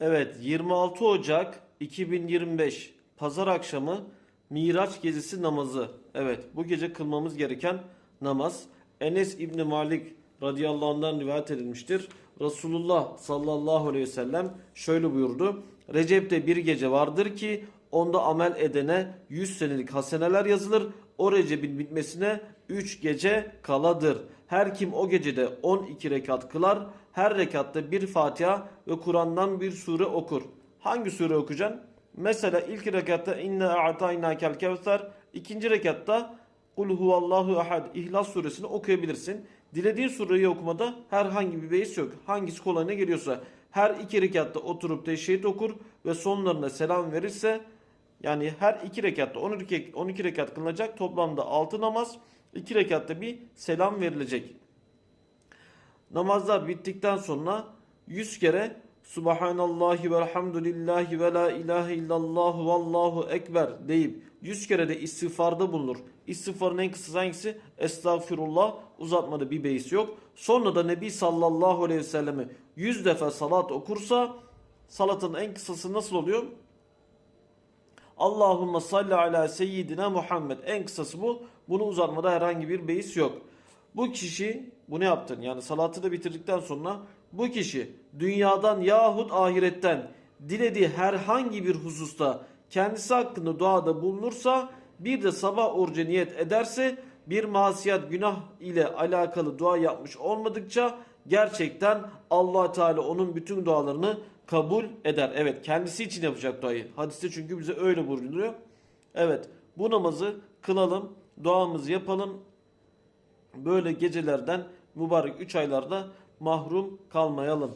Evet 26 Ocak 2025 Pazar akşamı Miraç gecesi namazı. Evet bu gece kılmamız gereken namaz. Enes İbni Malik radıyallahu anh'dan rivayet edilmiştir. Resulullah sallallahu aleyhi ve sellem şöyle buyurdu. Recep'te bir gece vardır ki onda amel edene 100 senelik haseneler yazılır. O Recep'in bitmesine 3 gece kaladır. Her kim o gecede 12 rekat kılar, her rekatta bir Fatiha ve Kur'an'dan bir sure okur. Hangi sure okuyacaksın? Mesela ilk rekatta inne a'taynakel kevser, ikinci rekatta kul huvallahu ahad İhlas suresini okuyabilirsin. Dilediğin sureyi okumada herhangi bir beis yok. Hangisi kolayına geliyorsa her iki rekatta oturup teşehhüd okur ve sonlarına selam verirse yani her iki rekatta 12, 12 rekat kılınacak. Toplamda 6 namaz. 2 rekatta bir selam verilecek. Namazlar bittikten sonra 100 kere Subhanallahi ve elhamdülillahi ve la ilahe illallah vallahu ekber deyip 100 kere de istiğfarda bulunur. İstiğfarın en kısası hangisi? Estağfirullah uzatmada bir beis yok. Sonra da Nebi sallallahu aleyhi ve selleme 100 defa salat okursa salatın en kısası nasıl oluyor? Allahümme salli ala seyyidina Muhammed. En kısası bu. Bunu uzatmada herhangi bir beis yok. Bu kişi bunu yaptın. Yani salatı da bitirdikten sonra bu kişi dünyadan yahut ahiretten dilediği herhangi bir hususta kendisi hakkında duada bulunursa bir de sabah orucu niyet ederse bir masiyet günah ile alakalı dua yapmış olmadıkça gerçekten allah Teala onun bütün dualarını kabul eder. Evet kendisi için yapacak duayı. Hadiste çünkü bize öyle buyuruyor. Evet bu namazı kılalım, duamızı yapalım. Böyle gecelerden mübarek 3 aylarda mahrum kalmayalım.